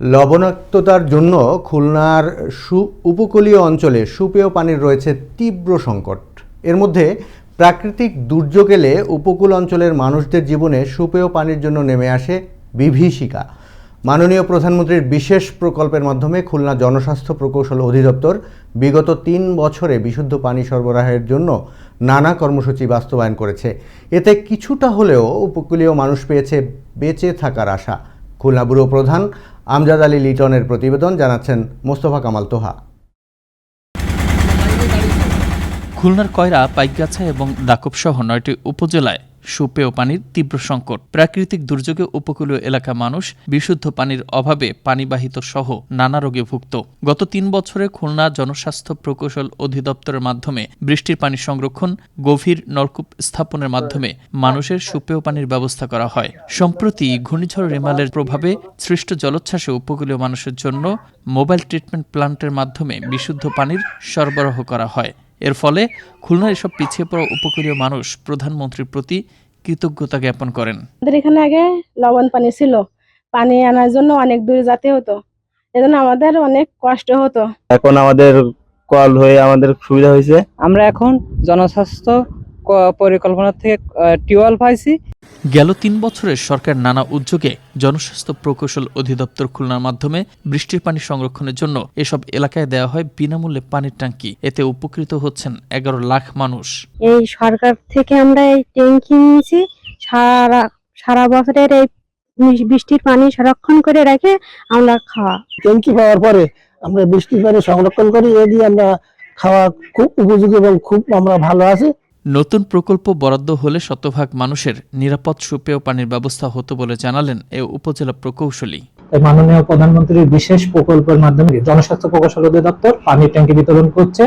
লবণাক্ততার জন্য খুলনার সু, উপকূলীয় অঞ্চলে সুপেয় পানির রয়েছে তীব্র সংকট। এর মধ্যে প্রাকৃতিক দুর্যোগ এলে উপকূল অঞ্চলের মানুষদের জীবনে সুপেয় পানির জন্য নেমে আসে বিভীষিকা। মাননীয় প্রধানমন্ত্রীর বিশেষ প্রকল্পের মাধ্যমে খুলনা জনস্বাস্থ্য প্রকৌশল অধিদপ্তর বিগত তিন বছরে বিশুদ্ধ পানি সরবরাহের জন্য নানা কর্মসূচি বাস্তবায়ন করেছে। এতে কিছুটা হলেও উপকূলীয় মানুষ পেয়েছে বেঁচে থাকার আশা। খুলনা ব্যুরো প্রধান আমজাদ আলী লিটনের প্রতিবেদন জানাচ্ছেন মোস্তফা কামাল তোহা। খুলনার কয়রা, পাইকগাছা এবং দাকুবসহ নয়টি উপজেলায় সুপেয় পানির তীব্র সংকট। প্রাকৃতিক দুর্যোগে উপকূলীয় এলাকা মানুষ বিশুদ্ধ পানির অভাবে পানিবাহিত সহ নানা রোগে ভুক্ত। গত তিন বছরে খুলনা জনস্বাস্থ্য প্রকৌশল অধিদপ্তরের মাধ্যমে বৃষ্টির পানি সংরক্ষণ, গভীর নলকূপ স্থাপনের মাধ্যমে মানুষের সুপেয় পানির ব্যবস্থা করা হয়। সম্প্রতি ঘূর্ণিঝড় রেমালের প্রভাবে সৃষ্ট জলোচ্ছ্বাসে উপকূলীয় মানুষের জন্য মোবাইল ট্রিটমেন্ট প্লান্টের মাধ্যমে বিশুদ্ধ পানির সরবরাহ করা হয়। এর ফলে খুলনার এসব পিছিয়ে পড়া উপকূলীয় মানুষ প্রধানমন্ত্রীর প্রতি কৃতজ্ঞতা জ্ঞাপন করেন। আমাদের এখানে আগে লবণ পানি ছিল। পানি আনার জন্য অনেক দূরে যেতে হতো। এজন্য আমাদের অনেক কষ্ট হতো। এখন আমাদের কল হয়ে আমাদের সুবিধা হয়েছে। আমরা এখন জনস্বাস্থ্য ক- পরিকল্পনা থেকে টিউবওয়েল পাইছি। গেল তিন বছরে সরকার নানা উদ্যোগে জনস্বাস্থ্য প্রকৌশল অধিদপ্তর খুলনার মাধ্যমে বৃষ্টির পানি সংরক্ষণের জন্য এসব এলাকায় দেওয়া হয় বিনামূল্যে পানির ট্যাঙ্কি। এতে উপকৃত হচ্ছেন এগারো লাখ মানুষ। এই সরকার থেকে আমরা এই ট্যাঙ্কি নিয়েছি। সারা সারা বছরের এই বৃষ্টির পানি সংরক্ষণ করে রেখে আমরা খাওয়া। ট্যাঙ্কি পাওয়ার পরে আমরা বৃষ্টির পানি সংরক্ষণ করি। এ দিয়ে আমরা খাওয়া খুব উপযোগী এবং খুব আমরা ভালো আছি। নতুন প্রকল্প বরাদ্দ হলে শতভাগ মানুষের নিরাপদ সুপেয় পানির ব্যবস্থা হতো বলে জানালেন এ উপজেলা প্রকৌশলী। মাননীয় প্রধানমন্ত্রীর বিশেষ প্রকল্পের মাধ্যমে জনস্বাস্থ্য প্রকৌশল অধিদপ্তর পানির ট্যাঙ্কি বিতরণ করছে,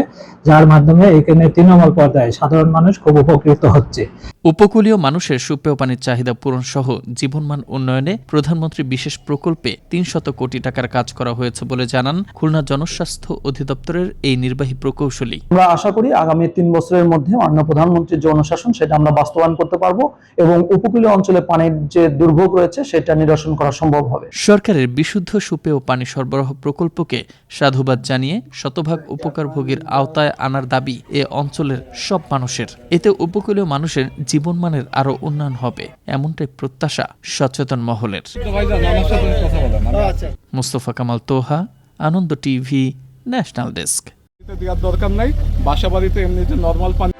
যার মাধ্যমে এখানে তৃণমূল পর্যায়ে সাধারণ মানুষ খুব উপকৃত হচ্ছে। উপকূলীয় মানুষের সুপেয় পানির চাহিদা পূরণ সহ জীবনমান উন্নয়নে প্রধানমন্ত্রী বিশেষ প্রকল্পে তিনশত কোটি টাকার কাজ করা হয়েছে বলে জানান খুলনা জনস্বাস্থ্য অধিদপ্তরের এই নির্বাহী প্রকৌশলী। আমরা আশা করি আগামী তিন বছরের মধ্যে মাননীয় প্রধানমন্ত্রীর যে অনুশাসন সেটা আমরা বাস্তবায়ন করতে পারব এবং উপকূলীয় অঞ্চলে পানির যে দুর্ভোগ রয়েছে সেটা নিরসন করা সম্ভব হবে। সরকারের বিশুদ্ধ সুপেয় পানি সরবরাহ প্রকল্পকে সাধুবাদ জানিয়ে শতভাগ উপকারভোগীর আওতায় আনার দাবি এ অঞ্চলের সব মানুষের। এতে উপকূলীয় মানুষের জীবনমানের আরও উন্নয়ন হবে, এমনটাই প্রত্যাশা সচেতন মহলের। Mustafa Kamal Toha, Ananda TV, national desk. দরকার নাই, বাসা বাড়িতে এমনি যে নর্মাল পানি